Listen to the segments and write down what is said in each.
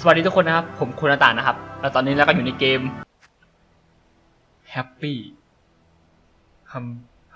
สวัสดีทุกคนนะครับ ผมคุณอาตานะครับ แล้วตอนนี้เราก็อยู่ในเกม Happy Hum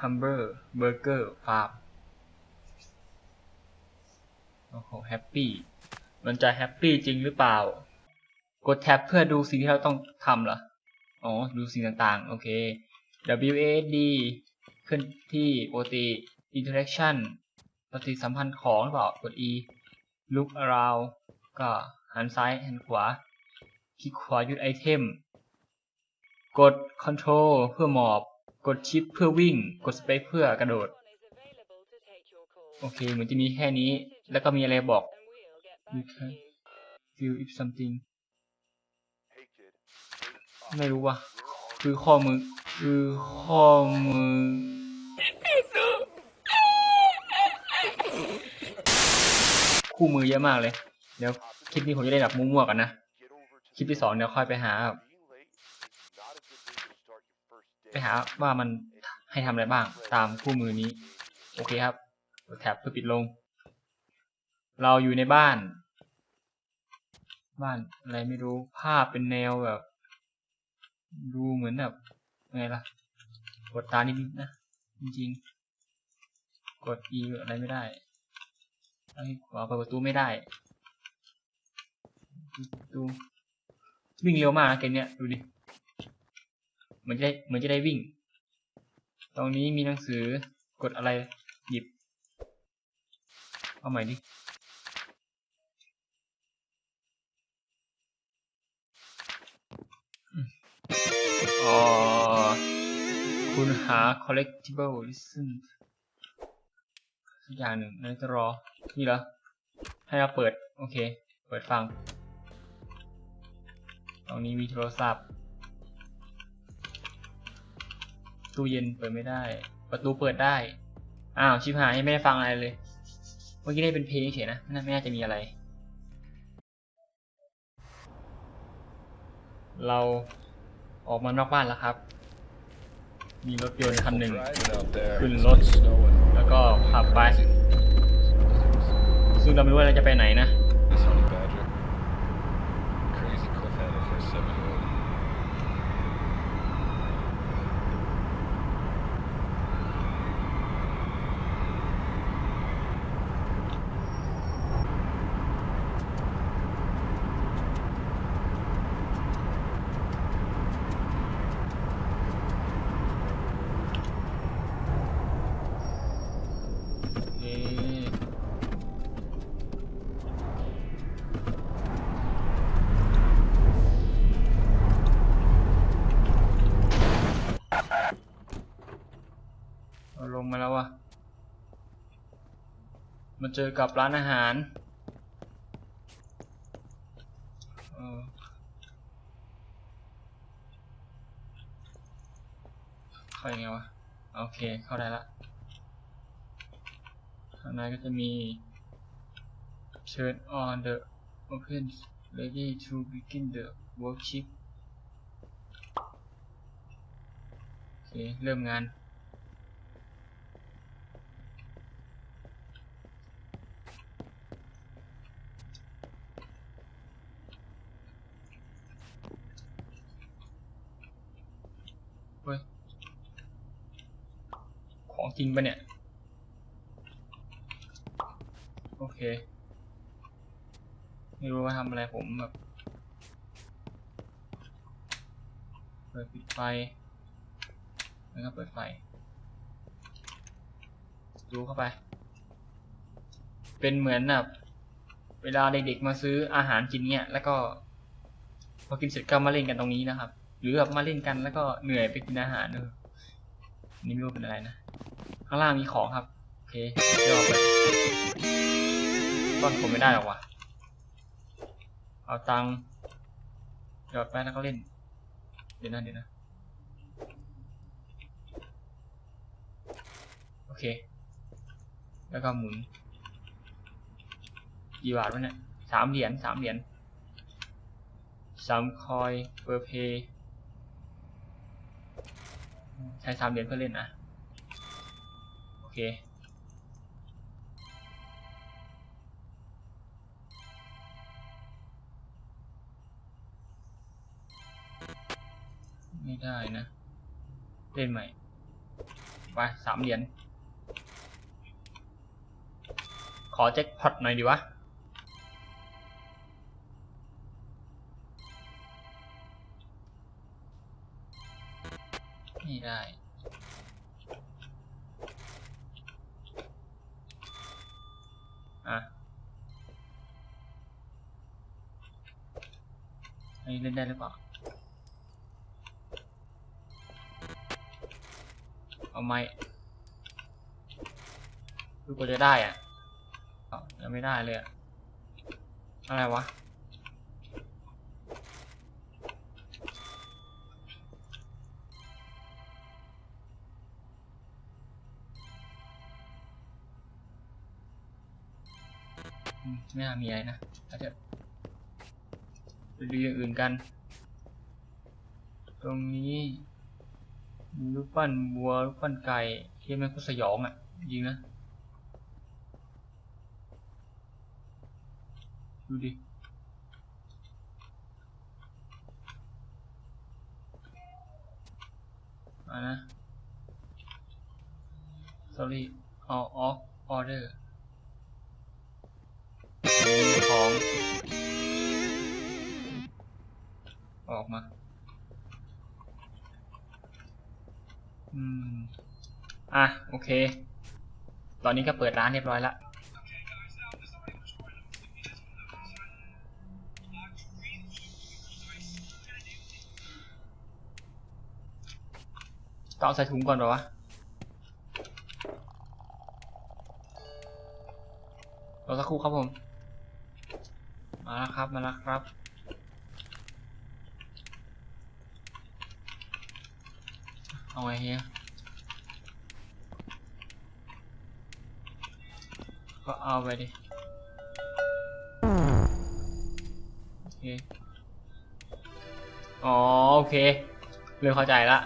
Humber Burger Farm โอ้โห Happy มันจะ Happy จริงหรือเปล่า กดแท็บเพื่อดูสิ่งที่เราต้องทำเหรอ อ๋อ ดูสิ่งต่างๆ โอเค W A D ขึ้นที่ปกติ Interaction ปฏิสัมพันธ์ของหรือเปล่า กด E look around ก็ หันซ้ายหันขวา คลิกขวายึดไอเทม กด Control เพื่อหมอบ กดชิปเพื่อวิ่ง กด Space เพื่อกระโดด โอเคเหมือนจะมีแค่นี้ แล้วก็มีอะไรบอก You can feel if something ไม่รู้ว่ะคือข้อมือ คือข้อมือ คู่มือเยอะมากเลย เดี๋ยว คลิปนี้ผมจะได้แบบมั่วๆกันนะ คลิปที่สองเดี๋ยวค่อยไปหา ไปหาว่ามันให้ทำอะไรบ้าง ตามคู่มือนี้ โอเคครับกดแท็บเพื่อปิดลง เราอยู่ในบ้าน บ้านอะไรไม่รู้ ภาพเป็นแนวแบบ ดูเหมือนแบบไงล่ะ กดตานิดๆนะ จริงๆ กด E อะไรไม่ได้ไอ้ขวาเปิดประตูไม่ได้ ประตูวิ่งเร็วมากนะเกมเนี้ยดูดิเหมือนจะได้เหมือนจะได้วิ่ง ตรงนี้มีหนังสือกดอะไรหยิบ เอาใหม่ดิอ๋อคุณหา collectible listen สักอย่างหนึ่งนั่นจะรอ นี่เหรอ ให้เราเปิด โอเค เปิดฟัง รงนี้มีโทรศัพท์ ตู้เย็นเปิดไม่ได้ ประตูเปิดได้ อ้าวชิบหายไม่ได้ฟังอะไรเลย เมื่อกี้ได้เป็นเพลงเฉยนะน่าไม่น่าจะมีอะไร เราออกมานอกบ้านแล้วครับ มีรถยนต์คันหนึ่งขึ้นรถ แล้วก็ขับไป ซึ่งเราไม่รู้ว่าเราจะไปไหนนะ This honey badger. Crazy cliffhanger for a seven year old. โอเคเราลงมาแล้ววะ มาเจอกับร้านอาหารเข้ายังไงวะ โอเค เข้าได้ละข้างในก็จะมี turn on the open ready to begin the worksheet โอเค เริ่มงาน เฮ้ย ของ จริงปะเนี่ย โอเค ไม่รู้ว่าทำอะไรผมแบบเปิดปิดไฟแล้วก็เปิดไฟ ดูเข้าไป เป็นเหมือนแบบเวลาเด็กๆมาซื้ออาหารกินเนี่ย แล้วก็พอกินเสร็จก็มาเล่นกันตรงนี้นะครับ หรือแบบมาเล่นกันแล้วก็เหนื่อยไปกินอาหารเอออันนี่ไม่รู้เป็นอะไรนะ ข้างล่างมีของครับ โอเคเดี๋ยวเอไปต้นผมไม่ได้หรอกว่ะเอาตังค์หยอดไปแล้วก็เล่น เดี๋ยวนะเดี๋ยวนะ โอเค แล้วก็หมุน กี่บาทวะเนี่ยสามเหรียญสามเหรียญสามคอยเปอร์เพย์ใช้สามเหรียญเพื่อเล่นนะ ค ไม่ได้นะ เล่นใหม่ ไปสามเหรียญ ขอแจ็คพอตหน่อยดีวะไม่ได้ นนี้เล่นได้หรือเปล่า เอาไหมดูกว่าจะได้อะยังไม่ได้เลยอะอะไรวะ ไม่น่ามีอะไรนะอาจะ ดูอย่างอื่นกัน ตรงนี้มีรูปปั้นวัวรูปปั้นไก่ที่มันก็สยองอะ จริงนะ ดูดิอ่านะ sorry all off order ของ ออกมา อืม อะ โอเค ตอนนี้ก็เปิดร้านเรียบร้อยละต้องเอาใส่ถุงก่อนหรอวะรอสักครู่ครับผม มาแล้วครับ มาแล้วครับ เอาไงเฮียก็เอาไปดิโอเคอ๋อโอเคเริ่มเข้าใจละ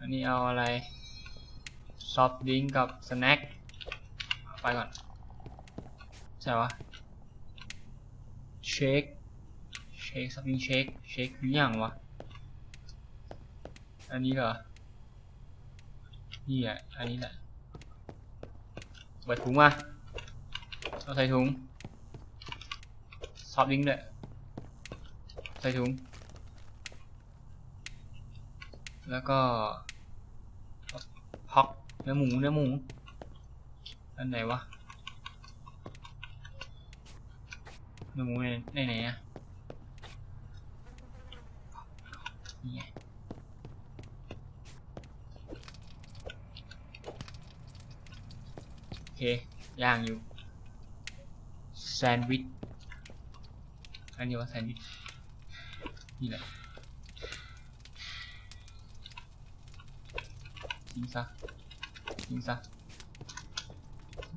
อันนี้เอาอะไรซอฟต์ดิงกับสแน็คไปก่อน ใช่ปะเชค เชคซอฟต์ดริงเช็คเช็คคืออย่างวะ อันนี้เหรอ นี่อะ อันนี้แหละเปิดถุงมาเอาใส่ถุงซอฟดริงก์ด้วยใส่ถุง แล้วก็ฮอกเนื้อหมูเนื้อหมูอันไหนวะเนื้อหมูในในไหนอะ นี่ไงโอเคย่างอยู่แซนด์วิชอันนี้ว่าแซนด์วิชนี่แหละยิงซะยิงซะ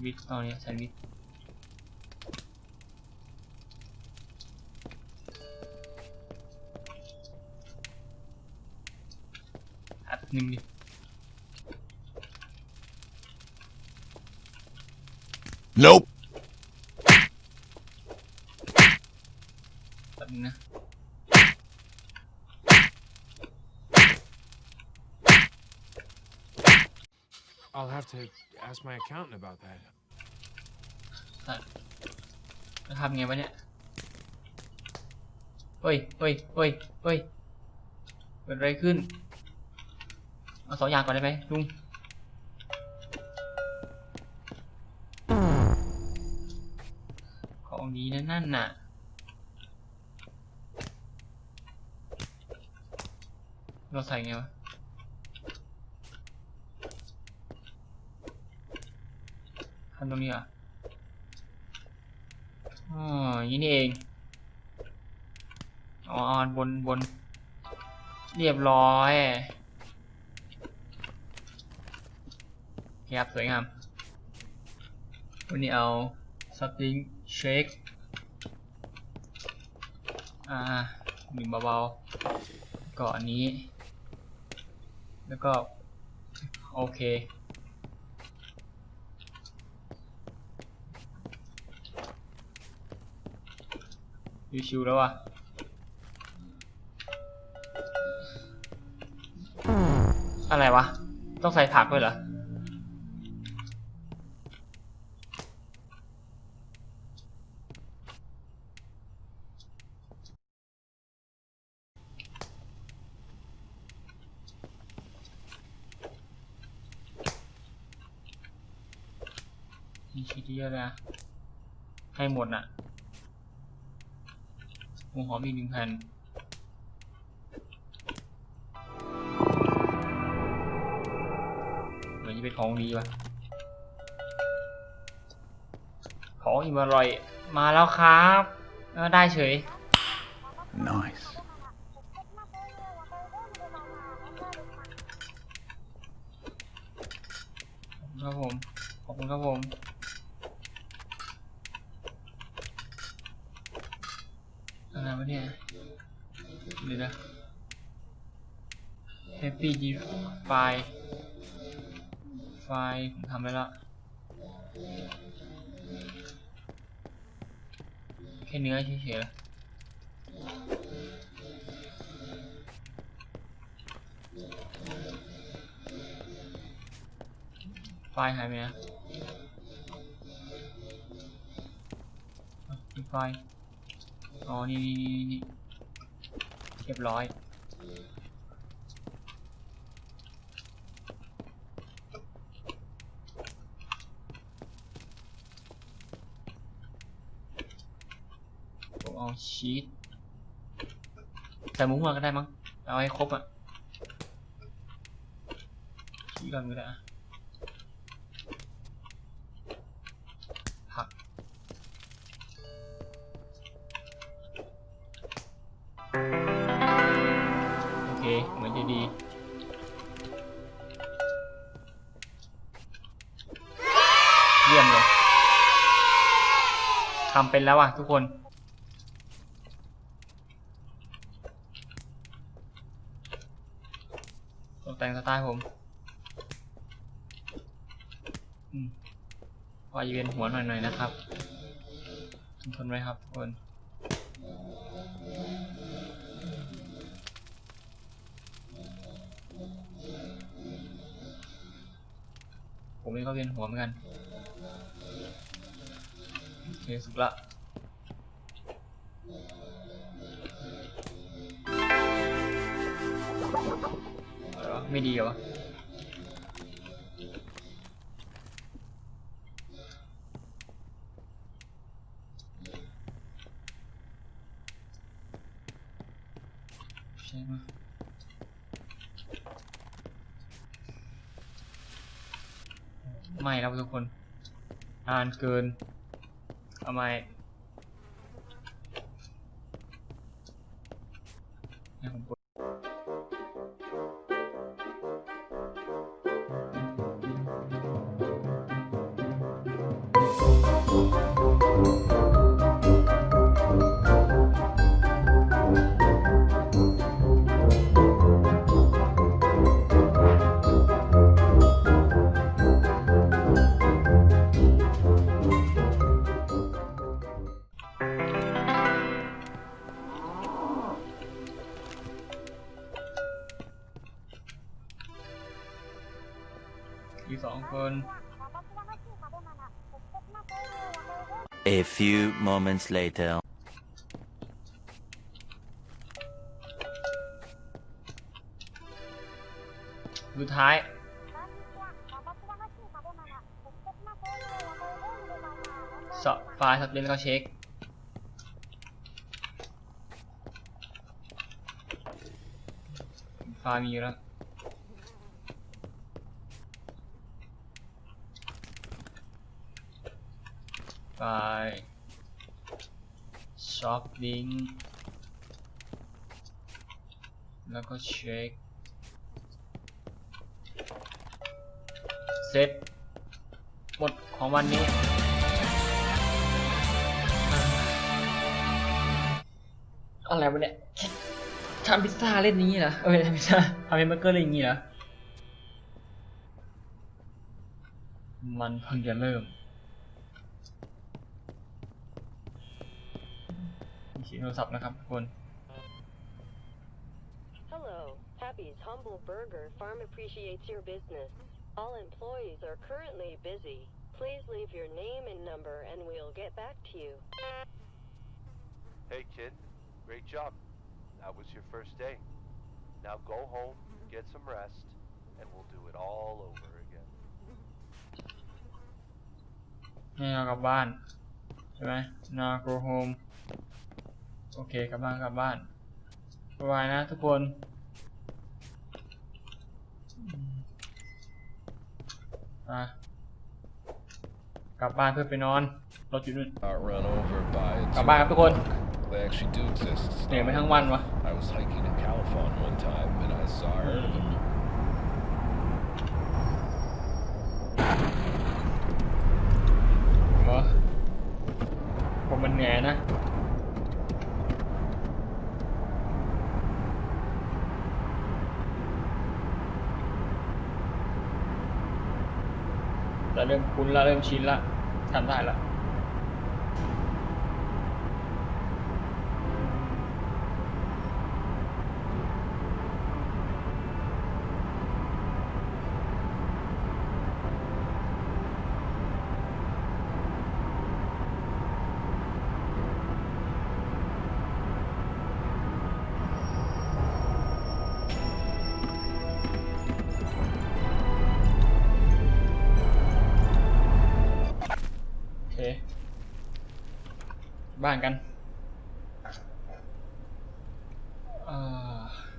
วิทตอนนี้แซนด์วิช อัดหนึ่งดิ Nope. แป๊บนึงนะ I'll have to ask my accountant about that. สัตว์จะทำไงวะเนี่ยเฮ้ยเฮ้ยเฮ้ยเฮ้ยเกิดอะไรขึ้น เอาสองอย่างก่อนได้ไหมลุงของดีนะนั่นน่ะเราใส่ไงวะทำตรงนี้เหรอะอ๋อย่างนี้นี่เองอ๋อบนบน เรียบร้อย ครับ สวยงาม วันนี้เอาสติงเชคอ่าหนึ่งเบาๆ ก็อันนี้ แล้วก็ โอเค ชิวๆแล้วว่ะอะไรวะ ต้องใส่ผักด้วยเหรอ มีชิ้นเยอะเลยนะ ให้หมดน่ะหัวหอมอีกหนึ่งแผ่นเหมือนจะเป็นของดีว่ะ ของอิ่มอร่อย มาแล้วครับ ได้เฉย Nice. ครับผม ขอบคุณครับผม อะไรวะเนี่ยเดี๋ยวนะ Happy G ไฟล์ไฟล์ผมทำไปล้วแค่เนื้อเฉยๆไฟล์หายไปนะไฟล์ อ๋อนี่นี่นี่เรียบร้อย ผมเอาชีสใส่หมูมาก็ได้มั้ง เอาให้ครบอะชีสก่อนก็ได้ ทำเป็นแล้วอะทุกคน ตกแต่งสไตล์ผมอืมพอจะเวียนหัวหน่อยๆนะครับทนไว้ครับทุกคนผมเองก็เวียนหัวเหมือนกัน สุกละไรวะไม่ดีเหรอวะใช่ไหมไม่แล้วทุกคน นานเกิน ทำไมให้ผมกดอี A few moments later. สุดท้าย สอบไฟล์สับเล่นแล้วก็เช็ค ไฟล์มีอยู่แล้ว ไฟล์ ช็อปลิงก์แล้วก็เช็คเสร็จหมดของวันนี้ อะไรวะเนี่ยทำพิซซ่าเล่นนี้เหรอเอ้ยทำพิซซ่าทำเบอร์เกอร์เล่นอย่างนี้เหรอมันเพิ่งจะเริ่ม โทรศัพท์นะครับทุกคน Hello, Happy's Humble Burger Farm appreciates your business. All employees are currently busy. Please leave your name and number and we'll get back to you. Hey kid, great job. That was your first day. Now go home, get some rest, and we'll do it all over again. ให้เรากลับบ้าน ใช่ไหม now go home โอเคกลับบ้านกลับบ้านสบายนะทุกคนอืมอะกลับบ้านเพื่อไปนอนรถอยู่นู่น Got run over by a กลับบ้านครับทุกคน tuk-tuk. They actually do exist. It's เหนื่อย not ไปทั้ง real วัน life. วะ I was hiking in Califon one time and I saw her. heard of it. ผมว่าผมมันเหนื่อยนะ เราเริ่มคุ้นละเริ่มชินละทำได้ละ บ้านกันอ่า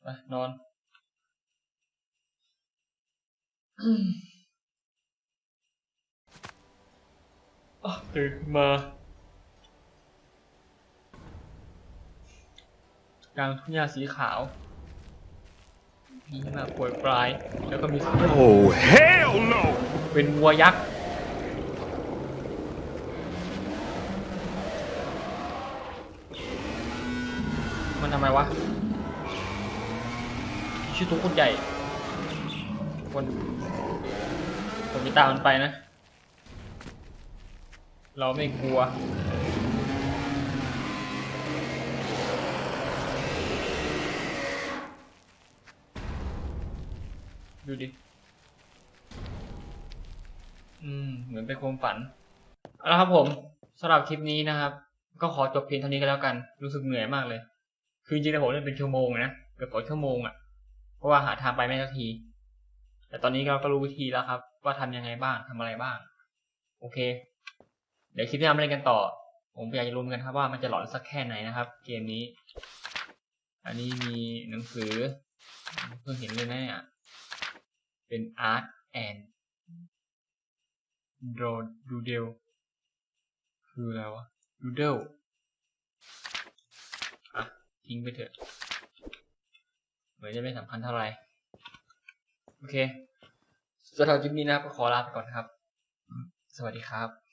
ไปนอนอืมอะตื่นขึ้นมากลางทุ่งหญ้าสีขาว มีหมาป่วยปลาย แล้วก็มี Oh, hell no! เป็นวัวยักษ์ มันทำไมวะ ชื่อตัวโคนใหญ่ คนผมจะตามมันไปนะ เราไม่กลัว ดูดิ อืม เหมือนเป็นความฝันเอาละครับผมสำหรับคลิปนี้นะครับ ก็ขอจบเพียงเท่านี้ก็แล้วกัน รู้สึกเหนื่อยมากเลย คือจริงๆแล้วผมเล่นเป็นชั่วโมงนะเกือบสองชั่วโมงอะ่ะ เพราะว่าหาทางไปไม่ทันที แต่ตอนนี้เราก็รู้วิธีแล้วครับ ว่าทำยังไงบ้างทำอะไรบ้าง โอเค เดี๋ยวคลิปหน้ามาเล่นกันต่อ ผมอยากจะรู้กันครับว่ามันจะหลอนสักแค่ไหนนะครับ เกมนี้ อันนี้มีหนังสือเพิ่งเห็นเลยนะเนี่ย เป็น Art and d r o Doodle คืออะไรวะ Doodle อะ ทิ้งไปเถอะ เหมือนจะไม่สำคัญเท่าไหร่ โอเคสำหรับคลิปนี้นะครับก็ขอลาไปก่อนครับ สวัสดีครับ